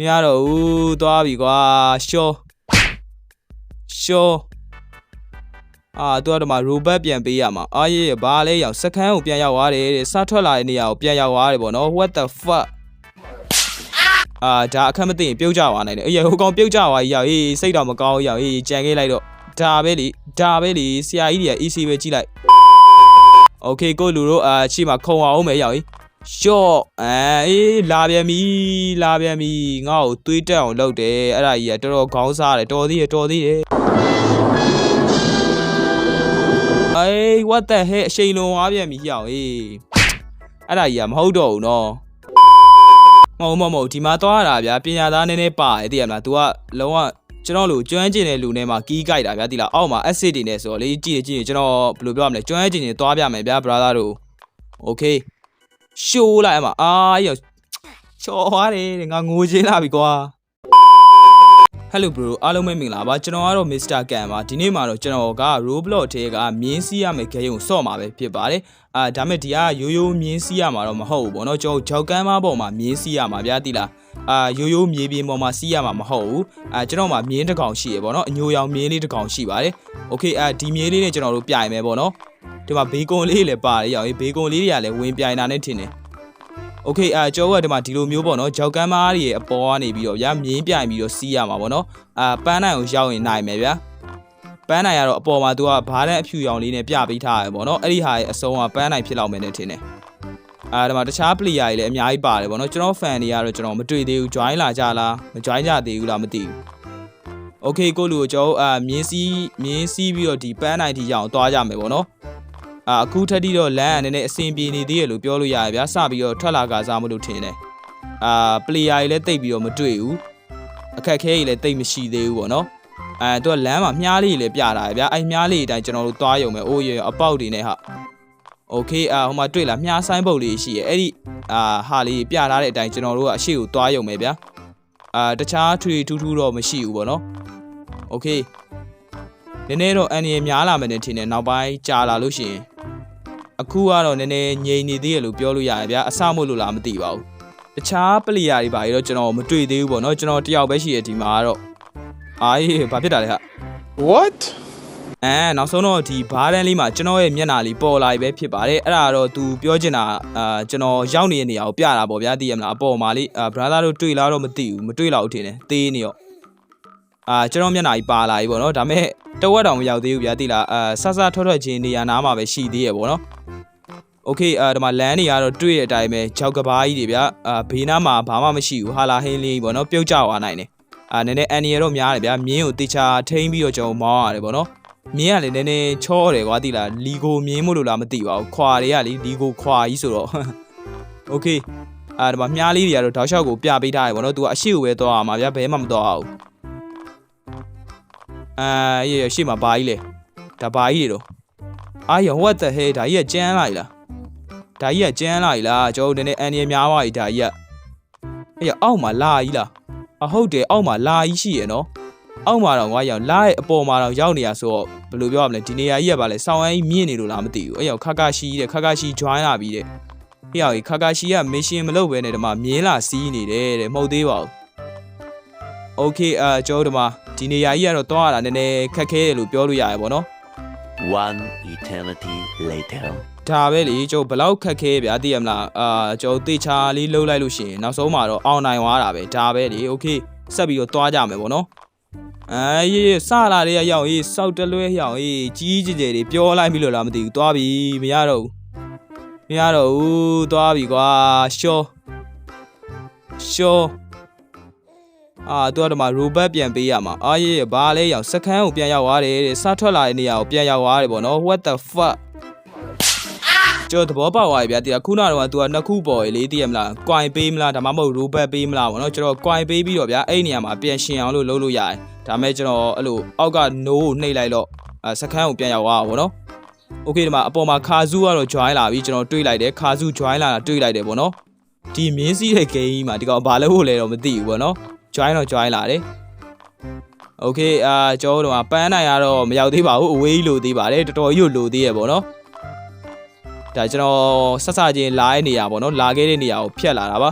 မရတော့ဘူးသွားပြီကွာရှော့ရှော့အာတော့ဒီမှာ robot ပြန်ပေးရမှာအာရေးရဘာလဲရောက်စခန်းကိုပြန်ရောက်သွားတယ်တဲ့စထွက်လာတဲ့နေရာကိုပြန်ရောက်သွားတယ်ပေါ့နော် what the fuck အာဒါအခက်မသိရင်ပြုတ်ကြသွားနိုင်တယ်အေးဟိုကောင်ပြုတ်ကြသွားကြီးရောက်အေးစိတ်တော့မကောင်းဘူးရောက်အေးကြံခဲ့လိုက်တော့ဒါပဲလေဒါပဲလေဆရာကြီးတွေက EC ပဲကြည့်လိုက် Okay ကိုလူတို့အာချိမှာခုံအောင်မယ်ရောက်အေး ရှော့အဲအေးလာပြန်ပြီလာပြန်ပြီငါ့ကိုသွေးတက်အောင်လုပ်တယ်အဲ့ဒါကြီးကတော်တော်ခေါင်းစားတယ်တော်သေးတယ်တော်သေးတယ်အေး what the heck အရှိန်လုံးသွားပြန်ပြီရောက်အေးအဲ့ဒါကြီးကမဟုတ်တော့ဘူးနော်မဟုတ်မဟုတ်မဟုတ်ဒီမှာသွားရတာဗျာပညာသားနည်းနည်းပါတယ်သိရမလား तू ကလုံးဝကျွန်တော်လိုကျွမ်းကျင်တဲ့လူနဲ့မှကီးကြိုက်တာဗျာသိလားအောက်မှာ acid တွေနဲ့ဆိုတော့လေကြည့်ကြည့်ကျွန်တော်ဘယ်လိုပြောရမလဲကျွမ်းကျင်နေသွားပြမယ်ဗျာ brother တို့ okay ရှိုးလိုက်အမအာရောချော်သွားတယ်ငါငိုချင်းလာပြီကွာ Hello bro အားလုံးပဲမင်္ဂလာပါကျွန်တော်ကတော့ Mr. Kan ပါဒီနေ့မှာတော့ကျွန်တော်က Roblox ထဲကမြင်းစီးရမယ့်ဂိမ်းကိုဆော့မှာပဲဖြစ်ပါတယ်အာဒါမဲ့ဒီကရိုးရိုးမြင်းစီးရမှာတော့မဟုတ်ဘူးပေါ့နော်ကျွန်တော်ဂျောက်ကမ်းမပေါ်မှာမြင်းစီးရမှာဗျာတိလားအာရိုးရိုးမြေပြင်ပေါ်မှာစီးရမှာမဟုတ်ဘူးအာကျွန်တော်မှာမြင်းတစ်ကောင်ရှိရပေါ့နော်အညိုရောင်မြင်းလေးတစ်ကောင်ရှိပါတယ် Okay အာဒီမြင်းလေးနဲ့ကျွန်တော်တို့ပြိုင်မယ်ပေါ့နော် ဒီမှာဘေးကွန်လေးလည်းပါတယ်ရောက်ရေးဘေးကွန်လေးတွေကလည်းဝင်ပြိုင်တာနဲ့ထင်တယ် โอเคအာကျောကဒီမှာဒီလိုမျိုးပေါ့နော်ဂျောက်ကန်မားတွေရဲ့အပေါ်ကနေပြီးတော့ဗျာမြင်းပြိုင်ပြီးတော့စီးရမှာပေါ့နော်အာပန်းနိုင်ကိုရောက်ရင်နိုင်မယ်ဗျာပန်းနိုင်ကတော့အပေါ်မှာ तू ကဘားတဲ့အဖြူရောင်လေးနဲ့ပြပေးထားရပေါ့နော်အဲ့ဒီဟာရဲ့အစုံကပန်းနိုင်ဖြစ်လောက်မယ်နဲ့ထင်တယ်အာဒီမှာတခြား player တွေလည်းအများကြီးပါတယ်ပေါ့နော်ကျွန်တော် fan တွေကတော့ကျွန်တော်မတွေ့သေးဘူး join လာကြလားမ join ကြသေးဘူးလားမသိဘူးโอเคကိုလူကိုကျွန်တော်အာမြင်းစီးမြင်းစီးပြီးတော့ဒီပန်းနိုင်ထိရအောင်သွားကြမယ်ပေါ့နော် အာအခုထက်ထိတော့လမ်းကနည်းနည်းအဆင်ပြေနေသေးရလို့ပြောလို့ရတယ်ဗျာစပြီးတော့ထွက်လာကစားမလို့ထင်တယ်အာပလေယာကြီးလည်းတိတ်ပြီးတော့မတွေ့ဘူးအခက်ခဲကြီးလည်းတိတ်မရှိသေးဘူးပေါ့နော်အဲသူကလမ်းမှာမြားလေးကြီးလည်းပြလာတယ်ဗျာအဲမြားလေးအတိုင်းကျွန်တော်တို့သွားရုံပဲအိုးရအပေါက်တွေနဲ့ဟာโอเคအာဟိုမှာတွေ့လားမြားဆိုင်ပုတ်လေးရှိရဲ့အဲ့ဒီအာဟာလေးပြထားတဲ့အတိုင်းကျွန်တော်တို့ကအရှိကိုသွားရုံပဲဗျာအာတခြားထွေထူးထူးတော့မရှိဘူးပေါ့နော်โอเคနည်းနည်းတော့အန်ရများလာမယ်နဲ့ထင်တယ်နောက်ပိုင်းကြာလာလို့ရှိရင် အခုကတော့နည်းနည်းငြိမ်နေသေးရလို့ပြောလို့ရတယ်ဗျာအဆမို့လို့လားမသိပါဘူးတခြားပလီယာတွေပါရတော့ကျွန်တော်မတွေ့သေးဘူးပေါ့နော်ကျွန်တော်တယောက်ပဲရှိရဒီမှာကတော့အာအေးဘာဖြစ်တာလဲဟာ What? အဲနောက်ဆုံးတော့ဒီဘားတန်းလေးမှာကျွန်တော်ရဲ့မျက်နှာလေးပေါ်လာပြီပဲဖြစ်ပါတယ်အဲ့ဒါကတော့ तू ပြောချင်တာအာကျွန်တော်ရောက်နေတဲ့နေရာကိုပြတာပေါ့ဗျာသိရမလားအပေါ်မှာလေးအာ brother တို့တွေ့လားတော့မသိဘူးမတွေ့လောက်ဘူးထင်တယ်သေးနေရော အာကျွန်တော်မျက်နှာကြီးပါလာပြီပေါ့နော်ဒါပေမဲ့တဝက်တောင်မရောက်သေးဘူးဗျာသိလားအာဆဆထွက်ထွက်ချင်းနေရာနားမှာပဲရှိသေးရပေါ့နော် โอเคအာဒီမှာလမ်းတွေကတော့တွေ့တဲ့အတိုင်းပဲကြောက်ကဘာကြီးတွေဗျာအာဘေးနားမှာဘာမှမရှိဘူးဟာလာဟင်းလေးပေါ့နော်ပြုတ်ကျသွားနိုင်တယ်အာနည်းနည်းအန်ရီတော့များတယ်ဗျာမြင်းကိုတေချာထိန်းပြီးတော့ကျွန်တော်မောင်းရတယ်ပေါ့နော်မြင်းကလည်းနည်းနည်းချောတယ်ကွာတိလားလီကိုမြင်းမို့လို့လားမသိပါဘူးခွာတွေကလေလီကိုခွာကြီးဆိုတော့ โอเคအာဒီမှာမြားလေးတွေကတော့တောက်လျှောက်ကိုပြပေးထားတယ်ပေါ့နော်သူကအရှိကိုပဲသွားရမှာဗျာဘဲမှမသွားအောင် အာရေရှေ့မှာဘာကြီးလဲဒါဘာကြီးတွေတော့အာရေ what the hell ဒါကြီးကကျန်းလာလားဒါကြီးကကျန်းလာလားကျွန်တော်တို့နည်းနည်းအန်ရများပါကြီးဒါကြီးကအေးအောက်မှာလာကြီးလားအဟုတ်တယ်အောက်မှာလာကြီးရှိရနော်အောက်မှာတော့ငါရောက်လာရဲ့အပေါ်မှာတော့ရောက်နေရဆိုတော့ဘယ်လိုပြောရမလဲဒီနေရာကြီးကဗာလဲဆောင်းအင်းမြင့်နေလို့လားမသိဘူးအေးရောက်ခါခါရှိတဲ့ခါခါရှိ join လာပြီးတဲ့အေးရောက်ခါခါရှိက mission မလုပ်ဘဲနဲ့ဒီမှာမြင်းလာစီးနေတယ်တဲ့မဟုတ်သေးပါဘူး okay အာကျွန်တော်တို့ဒီမှာ ဒီနေရာကြီးကတော့တွားရတာနည်းနည်းခက်ခဲတယ်လို့ပြောလို့ရတယ်ပေါ့နော် One eternity later. ဒါပဲလေကျုပ်ဘလောက်ခက်ခဲဗျာသိရမလားအာကျုပ်တေချာလေးလှုပ်လိုက်လို့ရှိရင်နောက်ဆုံးမှာတော့အောင်နိုင်သွားတာပဲဒါပဲလေโอเคဆက်ပြီးတော့သွားကြမယ်ပေါ့နော်အဲရေးစလာလေးရောက်ရေးစောက်တလွဲရောက်ရေးကြီးကြီးကျယ်တွေပြောလိုက်ပြီလို့လားမသိဘူးသွားပြီမရတော့ဘူးမရတော့ဘူးသွားပြီကွာရှောရှော အာတော့ဒီမှာ robot ပြန်ပေးရမှာအာရေးဘာလဲရောက်စခန်းကိုပြန်ရောက်သွားတယ်တဲ့စထွက်လာတဲ့နေရာကိုပြန်ရောက်သွားတယ်ပေါ့နော် what the fuck ကျွန်တော်သဘောပေါက်သွားပြီဗျာဒီကခုနကတော့ तू ကနှစ်ခုပေါ်ရေလေသိရမလားကွိုင်ပေးမလားဒါမှမဟုတ် robot ပေးမလားဗောနော်ကျွန်တော်ကွိုင်ပေးပြီးတော့ဗျာအဲ့ဒီနေရာမှာပြန်ရှင်အောင်လို့လုပ်လို့ရတယ်ဒါမဲ့ကျွန်တော်အဲ့လိုအောက်က no ကိုနှိပ်လိုက်တော့အဲစခန်းကိုပြန်ရောက်သွားတာဗောနော်โอเคဒီမှာအပေါ်မှာခါဇူကတော့ join လာပြီကျွန်တော်တွေးလိုက်တယ်ခါဇူ join လာတာတွေးလိုက်တယ်ဗောနော်ဒီမြင်းစည်းတဲ့ game မှာဒီကောင်ဘာလို့လဲတော့မသိဘူးဗောနော် join တော့ join လာတယ်โอเคအာကျွန်တော်တို့ကပန်းနိုင်ရတော့မရောက်သေးပါဘူးအဝေးကြီးလိုသေးပါတယ်တော်တော်ကြီးကိုလိုသေးရဗောနော် ဒါကျွန်တော်ဆက်စချင်းလာတဲ့နေရာပေါ့နော်လာခဲ့တဲ့နေရာကိုဖြတ်လာတာပါ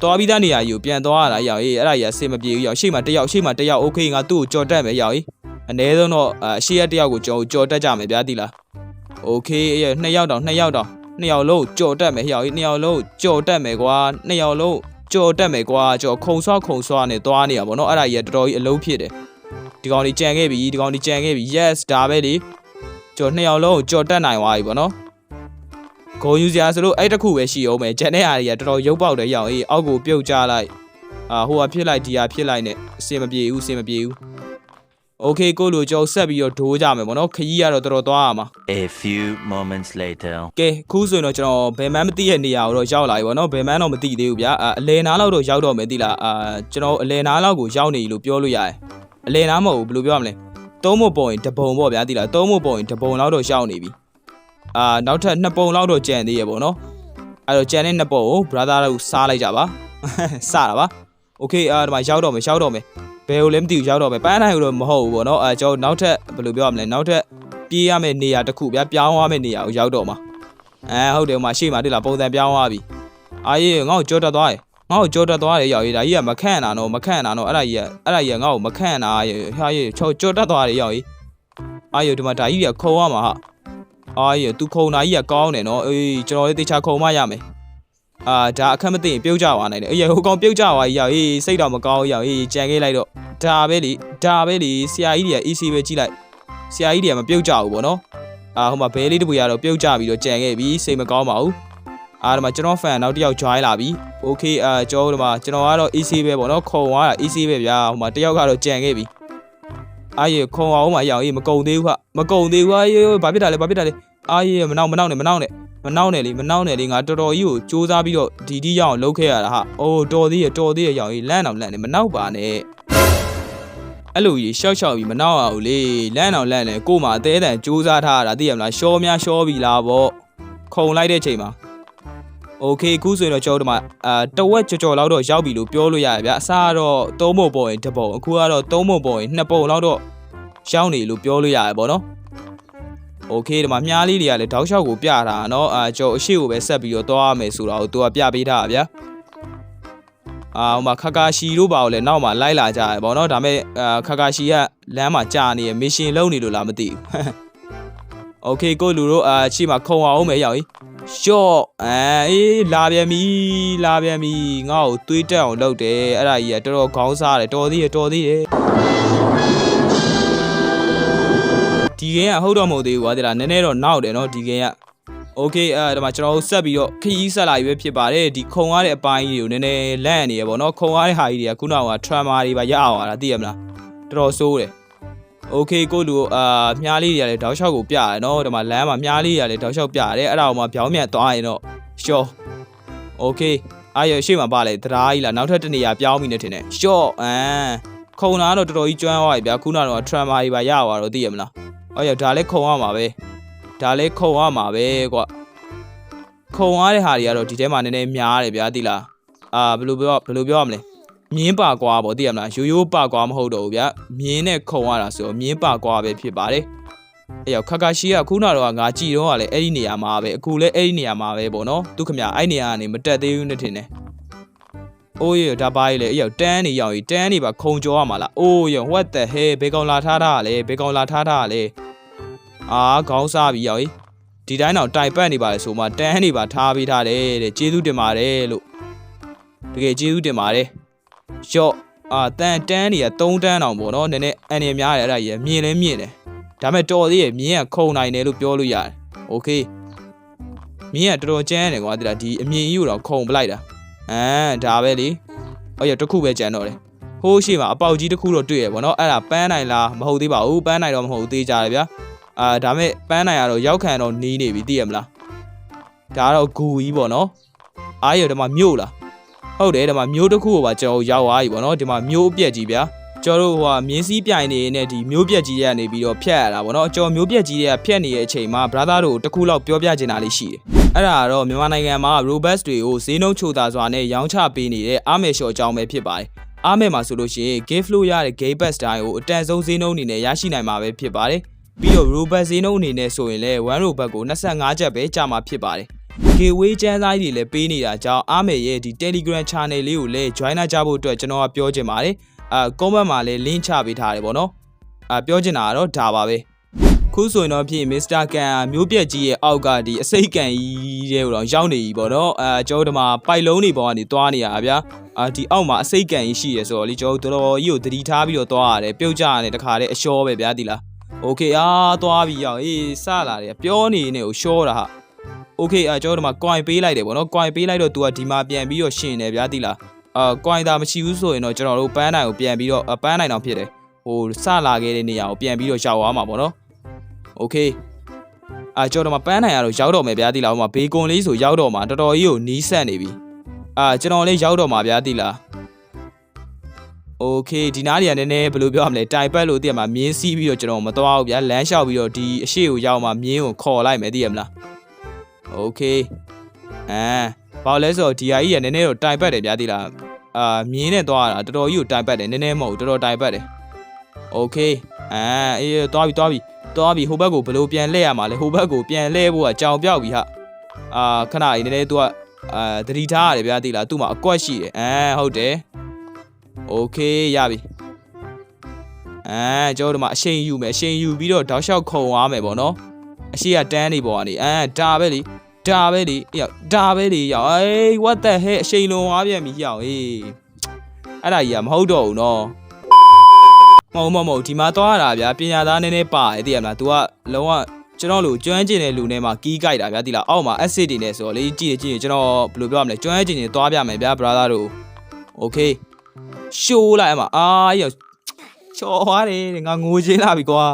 သွားပြီးသားနေရာကြီးကိုပြန်သွားရတာရောက်ရေးအဲ့ဒါကြီးအဆင်မပြေဘူးရောက်ရှေ့မှာတစ်ယောက်ရှေ့မှာတစ်ယောက်โอเคငါသူ့ကိုကြော်တက်မယ်ရောက်ရေးအနည်းဆုံးတော့အရှေ့ရတစ်ယောက်ကိုကြော်ကြော်တက်ကြမယ်ဗျာတိလားโอเคအဲ့နှစ်ယောက်တောင်နှစ်ယောက်တောင်နှစ်ယောက်လုံးကြော်တက်မယ်ရောက်ရေးနှစ်ယောက်လုံးကြော်တက်မယ်ကွာနှစ်ယောက်လုံး ကြော်တက်မယ်ကွာကြော်ခုံဆွားခုံဆွားနဲ့သွားနေရပါတော့အဲ့ဒါကြီးကတော်တော်ကြီးအလုံးဖြစ်တယ်ဒီကောင်ကြီးကြံခဲ့ပြီဒီကောင်ကြီးကြံခဲ့ပြီ yes ဒါပဲလေကြော်နှစ်ယောက်လုံးကိုကြော်တက်နိုင်သွားပြီပေါ့နော်ဂုံယူစရာဆိုလို့အဲ့တစ်ခုပဲရှိအောင်မယ်ဂျန်တဲ့အားတွေကတော်တော်ရုပ်ပေါက်တယ်ရောက်အေးအောက်ကိုပြုတ်ချလိုက်အာဟိုဟာဖြစ်လိုက်ဒီဟာဖြစ်လိုက်နဲ့အစင်မပြေဘူးအစင်မပြေဘူး โอเคကိုလိုကြောက်ဆက်ပြီးတော့ဒိုးကြမယ်ပေါ့နော်ခကြီးကတော့တော်တော်သွားရမှာ A few moments later. ကဲခုဆိုရင်တော့ကျွန်တော်ဘယ်မှန်းမသိတဲ့နေရာကိုတော့ရောက်လာပြီပေါ့နော်ဘယ်မှန်းတော့မသိသေးဘူးဗျာအာအလဲနားလောက်တော့ရောက်တော့မယ်သိလားအာကျွန်တော်အလဲနားလောက်ကိုရောက်နေပြီလို့ပြောလို့ရတယ်အလဲနားမဟုတ်ဘူးဘယ်လိုပြောရမလဲသုံးမပုံရင်တပုံပေါ့ဗျာသိလားသုံးမပုံရင်တပုံလောက်တော့ရောက်နေပြီ အာနောက်ထပ်နှစ်ပုံလောက်တော့ကြံသေးရပေါ့နော်အဲ့တော့ကြံတဲ့နှစ်ပုံကို brother တို့စားလိုက်ကြပါ စတာပါ okay အာဒီမှာရောက်တော့မယ်ရောက်တော့မယ် ဘယ်ကိုလဲမသိဘူးရောက်တော့မယ်ပန်းနိုင်ကိုတော့မဟုတ်ဘူးပေါ့နော်အဲကျွန်တော်နောက်ထပ်ဘယ်လိုပြောရမလဲနောက်ထပ်ပြေးရမယ့်နေရာတစ်ခုဗျာပြောင်းသွားမယ့်နေရာကိုရောက်တော့မှာအဲဟုတ်တယ်ဟိုမှာရှေ့မှာတွေ့လားပုံစံပြောင်းသွားပြီအာရေးငါ့ကိုကြောတက်သွားတယ်ငါ့ကိုကြောတက်သွားတယ်ရောက်ရေးဒါကြီးကမခန့်တာတော့မခန့်တာတော့အဲ့ဒါကြီးကအဲ့ဒါကြီးကငါ့ကိုမခန့်တာဟာရေးချောကြောတက်သွားတယ်ရောက်ရေးအာရေးဒီမှာဒါကြီးကခုံရမှာဟာအားရသူခုံနာကြီးကကောင်းတယ်နော်အေးကျွန်တော်လေးတေချာခုံမရမယ် အာဒါအခက်မသိရင်ပြုတ်ကြသွားနိုင်တယ်အေးဟိုကောင်ပြုတ်ကြသွားကြီးရောက်အေးစိတ်တော့မကောင်းရောက်အေးကြံခဲ့လိုက်တော့ဒါပဲလေဒါပဲလေဆရာကြီးတွေက EC ပဲကြည့်လိုက်ဆရာကြီးတွေကမပြုတ်ကြဘူးပေါ့နော်အာဟိုမှာဘဲလေးတပူရတော့ပြုတ်ကြပြီးတော့ကြံခဲ့ပြီစိတ်မကောင်းပါဘူးအာဒီမှာကျွန်တော် fan နောက်တစ်ယောက် join လာပြီ okay အာကျွန်တော်ဒီမှာကျွန်တော်ကတော့ EC ပဲပေါ့နော်ခုံသွားတာ EC ပဲဗျာဟိုမှာတစ်ယောက်ကတော့ကြံခဲ့ပြီအာရေခုံအောင်မှရောက်အေးမကုံသေးဘူးခမကုံသေးဘူးအာရေဘာဖြစ်တာလဲဘာဖြစ်တာလဲ အားရမနောက်မနောက်နဲ့မနောက်နဲ့မနောက်နဲ့လေမနောက်နဲ့လေငါတော်တော်ကြီးကိုစူးစမ်းပြီးတော့ဒီဒီရအောင်လုပ်ခဲ့ရတာဟာအိုးတော်သေးရတော်သေးရရောင်ကြီးလန့်အောင်လန့်နေမနောက်ပါနဲ့အဲ့လိုကြီးရှောက်ရှောက်ပြီးမနောက်အောင်လေလန့်အောင်လန့်နေကို့မှာအသေးတန်စူးစမ်းထားတာသိရမလားရှောများရှောပြီလားဗောခုံလိုက်တဲ့ချိန်မှာโอเคခုဆိုရင်တော့ကျွန်တော်တို့ဒီမှာအာတဝက်ကြော်ကြော်လောက်တော့ရောက်ပြီလို့ပြောလို့ရတယ်ဗျအစားကတော့သုံးပုံပေါ်ရင်တစ်ပုံအခုကတော့သုံးပုံပေါ်ရင်နှစ်ပုံလောက်တော့ရောက်နေလို့ပြောလို့ရတယ်ဗောနော် โอเคဒီမှာမြားလေးတွေကလည်းတောက်လျှောက်ကိုပြတာเนาะအာကျွန်တော်အရှိကိုပဲဆက်ပြီးတော့သွားရမယ်ဆိုတော့သူကပြပေးထားတာဗျာအာဟိုမှာခါကာရှီတို့ပါကိုလည်းနောက်မှာလိုက်လာကြရပေါ့เนาะဒါပေမဲ့အာခါကာရှီကလမ်းမှာကြာနေရမစ်ရှင်လုံးနေလို့လားမသိဘူးโอเคကိုလူတို့အာချိမှာခုံအောင်မယ်ရောက်ကြီးရှော့အဲအေးလာပြန်ပြီလာပြန်ပြီငါ့ကိုသွေးတက်အောင်လုပ်တယ်အဲ့ဒါကြီးကတော်တော်ခေါင်းစားတယ်တော်သေးတယ်တော်သေးတယ် ဒီ game ကဟုတ်တော့မဟုတ်သေးဘူးကွာတဲ့လားနည်းနည်းတော့နောက်တယ်နော်ဒီ game က Okay အဲ့ဒါမှကျွန်တော်တို့ဆက်ပြီးတော့ခရီးဆက်လာပြီပဲဖြစ်ပါတယ်ဒီခုံရတဲ့အပိုင်းကြီးတွေကိုနည်းနည်းလန့်နေရပေါ့နော်ခုံရတဲ့ဟာကြီးတွေကခုနက trauma တွေပါရအောင်လာသိရမလားတော်တော်ဆိုးတယ် Okay ကိုလူအာမြားလေးတွေရတယ်တောက်လျှောက်ကိုပြရတယ်နော်ဒီမှာလမ်းမှာမြားလေးတွေရတယ်တောက်လျှောက်ပြရတယ်အဲ့ဒါကိုမှပြောင်းပြန်သွားရင်တော့ရှော့ Okay အာရရှေ့မှာပါလေတရားကြီးလားနောက်ထပ်တနေရာပြောင်းပြီနဲ့ထင်တယ်ရှော့အမ်ခုံလာတော့တော်တော်ကြီးကျွမ်းသွားပြီဗျာခုနကတော့ trauma တွေပါရအောင်တော့သိရမလား အော်ရဒါလည်းခုံရမှာပဲဒါလည်းခုံရမှာပဲကွခုံရတဲ့ဟာတွေကတော့ဒီထဲမှာနည်းနည်းများတယ်ဗျာသိလားအာဘယ်လိုပြောဘယ်လိုပြောရမလဲမြင်းပါကွာပေါ့သိရမလားရိုးရိုးပါကွာမဟုတ်တော့ဘူးဗျာမြင်းနဲ့ခုံရတာဆိုတော့မြင်းပါကွာပဲဖြစ်ပါတယ်အဲ့ရောက်ခါခါရှိကခုနတော့ကငါကြည်တော့ကလည်းအဲ့ဒီနေရာမှာပဲအခုလည်းအဲ့ဒီနေရာမှာပဲပေါ့နော်သူခမအဲ့နေရာကနေမတက်သေးဘူးနဲ့ထင်တယ်အိုးရဒါပါကြီးလေအဲ့ရောက်တန်းနေရောက်ကြီးတန်းနေပါခုံကြောရမှာလားအိုးရ what the hell ဘေကောင်လာထားတာလေဘေကောင်လာထားတာလေ အာခေါင်းစားပြီးရောက်ကြီးဒီတိုင်းတော့တိုင်ပတ်နေပါလေဆိုမှတန်းနေပါထားပေးထားတယ်တဲ့ကျေးဇူးတင်ပါတယ်လို့တကယ်ကျေးဇူးတင်ပါတယ်ရော့အာတန်တန်းနေရ3တန်းတောင်ပေါ့နော်နည်းနည်းအန်ရများတယ်အဲ့ဒါကြီးမြင်လဲမြင်တယ်ဒါမဲ့တော်သေးရဲ့မြင်းကခုံနိုင်တယ်လို့ပြောလို့ရတယ်โอเคမြင်းကတော်တော်ကျန်းတယ်ကွာတိလားဒီအမြင်ကြီးကိုတော့ခုံပလိုက်တာအမ်ဒါပဲလေအော်ရတစ်ခုပဲကျန်တော့တယ်ဟိုးရှိမှာအပေါက်ကြီးတစ်ခုတော့တွေ့ရပေါ့နော်အဲ့ဒါပန်းနိုင်လားမဟုတ်သေးပါဘူးပန်းနိုင်တော့မဟုတ်ဘူးသေးကြတယ်ဗျာ အာဒါမဲ့ပန်းနိုင်ရတော့ရောက်ခံတော့နီးနေပြီသိရမလားဒါကတော့ဂူကြီးပေါ့နော်အားရဒီမှာမြို့လားဟုတ်တယ်ဒီမှာမြို့တစ်ခုကိုပါကျွန်တော်ရောက်သွားပြီပေါ့နော်ဒီမှာမြို့အပြက်ကြီးဗျာကျွန်တော်တို့ဟိုဟာမြင်းစည်းပြိုင်နေနဲ့ဒီမြို့ပြက်ကြီးတွေကနေပြီးတော့ဖြတ်ရတာပေါ့နော်ကျွန်တော်မြို့ပြက်ကြီးတွေကဖြတ်နေတဲ့အချိန်မှာ brother တို့တစ်ခုလောက်ပြောပြချင်တာလေးရှိတယ်အဲ့ဒါကတော့မြန်မာနိုင်ငံမှာ robust တွေကိုဈေးနှုန်းချိုသာစွာနဲ့ရောင်းချပေးနေတဲ့အားမယ်ရှော့အကြောင်းပဲဖြစ်ပါတယ်အားမယ်မှာဆိုလို့ရှိရင် game flow ရတဲ့ game pass တိုင်းကိုအတန်ဆုံးဈေးနှုန်းအနေနဲ့ရရှိနိုင်မှာပဲဖြစ်ပါတယ် ပြီးတော့ robot ဈေးနှုန်းအနေနဲ့ဆိုရင်လည်း1 robot ကို25ကျပ်ပဲကြာမှာဖြစ်ပါတယ် giveaway ချမ်းစာကြီးတွေလည်းပေးနေတာကြောင့်အားမယ်ရဲ့ဒီ Telegram channel လေးကိုလည်း join ကြဖို့အတွက်ကျွန်တော်ကပြောချင်ပါတယ်အာ comment မှာလည်း link ချပေးထားတယ်ပေါ့နော်အာပြောချင်တာကတော့ဒါပါပဲခုဆိုရင်တော့ဖြစ် Mr. Kan မျိုးပြက်ကြီးရဲ့အောက်ကဒီအစိတ်ကန်ကြီးတဲ့ကိုတော့ရောက်နေပြီပေါ့နော်အာကျွန်တော်တို့ဒီမှာပိုက်လုံးတွေပေါ်ကနေသွားနေရတာဗျာအာဒီအောက်မှာအစိတ်ကန်ကြီးရှိရဆိုတော့လေကျွန်တော်တို့တော်တော်ကြီးကိုသတိထားပြီးတော့သွားရတယ်ပြုတ်ကြရတယ်တခါတည်းအလျှောပဲဗျာဒီလား โอเคအာသွားပြီရောက်အေးစလာတယ်ပြောနေနေကိုရှောတာဟာ โอเคအာကျွန်တော်တို့မှာ coin ပေးလိုက်တယ်ပေါ့နော် coin ပေးလိုက်တော့ तू ကဒီမှာပြန်ပြီးတော့ရှင်တယ်ဗျာတိလားအာ coin ဒါမရှိဘူးဆိုရင်တော့ကျွန်တော်တို့ပန်းနိုင်ကိုပြန်ပြီးတော့အပန်းနိုင်အောင်ဖြစ်တယ်ဟိုစလာခဲ့တဲ့နေရာကိုပြန်ပြီးတော့ရောက်သွားမှာပေါ့နော်โอเคအာကျွန်တော်တို့မှာပန်းနိုင်ရတော့ရောက်တော့မယ်ဗျာတိလားဟိုမှာဘေကွန်လေးဆိုရောက်တော့မှာတော်တော်ကြီးကိုနီးဆက်နေပြီအာကျွန်တော်လေးရောက်တော့မှာဗျာတိလား โอเคဒီနားတွေကနည်းနည်းဘယ်လိုပြောရမလဲတိုင်ပတ်လို့တည်ရမှာမြင်းစီးပြီးတော့ကျွန်တော်မသွားဘူးဗျာလမ်းလျှောက်ပြီးတော့ဒီအရှိကိုရောက်မှမြင်းကိုခေါ်လိုက်မယ်တည်ရမလား โอเคအဲဘာလို့လဲဆိုတော့ဒီဟာကြီးကနည်းနည်းတော့တိုင်ပတ်တယ်ဗျာတိလားအာမြင်းနဲ့သွားတာတော်တော်ကြီးကိုတိုင်ပတ်တယ်နည်းနည်းမဟုတ်ဘူးတော်တော်တိုင်ပတ်တယ်โอเคအဲအေးသွားပြီသွားပြီသွားပြီဟိုဘက်ကိုဘယ်လိုပြန်လှည့်ရမှာလဲဟိုဘက်ကိုပြန်လှည့်ဖို့ကကြောင်ပြောက်ပြီဟာအာခဏလေးနည်းနည်း तू ကအာသတိထားရတယ်ဗျာတိလားသူ့မှာအကွက်ရှိတယ်အဲဟုတ်တယ် โอเคရပြီအဲကျွန်တော်တို့မှာအရှိန်ယူမယ်အရှိန်ယူပြီးတော့တောက်လျှောက်ခုံသွားမယ်ပေါ့နော် အရှိကတန်းနေပေါ်ကနေအဲဒါပဲလေဒါပဲလေအေးရောက်ဒါပဲလေရောက်အေး what the hell အရှိန်လုံးသွားပြန်ပြီရောက်အေးအဲ့ဒါကြီးကမဟုတ်တော့ဘူးနော်မဟုတ်မဟုတ်မဟုတ်ဒီမှာသွားရတာဗျာပညာသားနည်းနည်းပါတယ်သိရမလား तू ကလုံးဝကျွန်တော်လိုကျွမ်းကျင်တဲ့လူနဲ့မှကီးကြိုက်တာဗျာဒီလားအောက်မှာ acid တွေနဲ့ဆိုတော့လေကြည့်ရကြည့်ရကျွန်တော်ဘယ်လိုပြောရမလဲကျွမ်းကျင်နေသွားပြမယ်ဗျာ brother တို့ okay ရှိုးလိုက်အမအာရောက်ချော်သွားတယ်ငါငိုချင်းလာပြီကွာ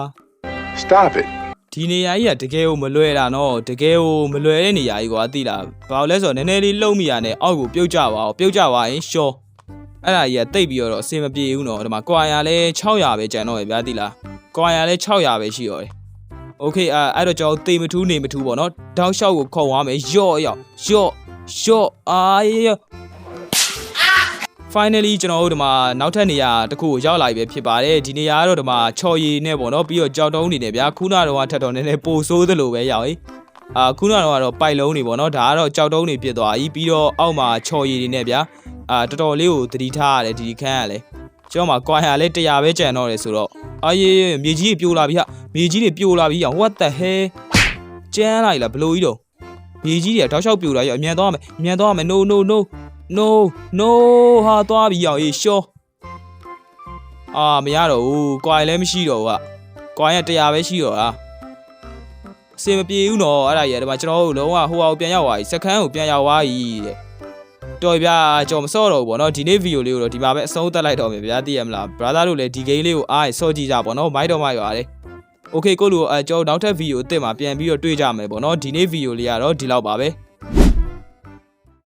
Stop it. ဒီနေရာကြီးကတကယ်ကိုမလွယ်တာနော်တကယ်ကိုမလွယ်တဲ့နေရာကြီးကွာသိလားဘာလို့လဲဆိုတော့နည်းနည်းလေးလှုပ်မိရနဲ့အောက်ကိုပြုတ်ကြပါအောင်ပြုတ်ကြပါရင်ရှော့အဲ့ဒါကြီးကတိတ်ပြီးတော့အဆင်မပြေဘူးနော်ဒီမှာကွာရလဲ600ပဲကျန်တော့ရဗျာသိလားကွာရလဲ600ပဲရှိရောတယ်โอเคအဲ့အဲ့တော့ကျွန်တော်တေမထူးနေမထူးပေါ့နော်တောက်လျှောက်ကိုခုံသွားမယ်ယော့ယော့ယော့ယော့အာယော့ finally ကျွန်တော်တို့ဒီမှာနောက်ထပ်နေရာတစ်ခုကိုရောက်လာပြီပဲဖြစ်ပါတယ်ဒီနေရာကတော့ဒီမှာချော်ရည်နဲ့ပေါ့နော်ပြီးတော့ကြောက်တုံးနေတယ်ဗျာခုနကတော့ထက်တော့နည်းနည်းပိုဆိုးသလိုပဲရောက်ဟေးအာခုနကတော့ပိုက်လုံးနေပေါ့နော်ဒါကတော့ကြောက်တုံးနေပြစ်သွားပြီပြီးတော့အောက်မှာချော်ရည်တွေနဲ့ဗျာအာတော်တော်လေးကိုသတိထားရတယ်ဒီခန်းကလည်းကျွန်တော်မှာကွာရလဲ100ပဲကျန်တော့တယ်ဆိုတော့အာရေမြေကြီးတွေပြိုလာပြီဟာမြေကြီးတွေပြိုလာပြီဟာ what the hell ကျန်းလိုက်လားဘလို့ကြီးတော့မြေကြီးတွေကတောက်လျှောက်ပြိုလာရောအမြန်သွားမယ်အမြန်သွားမယ် no no no no no ဟာသွားပြီရောက်ရေးရှောအာမရတော့ဘူးကွာလည်းမရှိတော့ဘူးကကွာရတရားပဲရှိတော့ဟာအစင်မပြေဘူးနော်အဲ့ဒါကြီးဒီမှာကျွန်တော်တို့လုံးဝဟိုအောင်ပြန်ရောက်သွားပြီစကန်းကိုပြန်ရောက်သွားပြီတဲ့တော်ပြကြော်မစော့တော့ဘူးဗောနော်ဒီနေ့ဗီဒီယိုလေးကိုတော့ဒီမှာပဲအဆုံးသတ်လိုက်တော့မယ်ဗျာသိရမလား brother တို့လည်းဒီ game လေးကိုအားရစော့ကြည့်ကြဗောနော်မိုက်တော့မိုက်ပါလေ okay ကိုလူအဲကျွန်တော်နောက်ထပ်ဗီဒီယိုအစ်စ်မှာပြန်ပြီးတော့တွေ့ကြမယ်ဗောနော်ဒီနေ့ဗီဒီယိုလေးကတော့ဒီလောက်ပါပဲ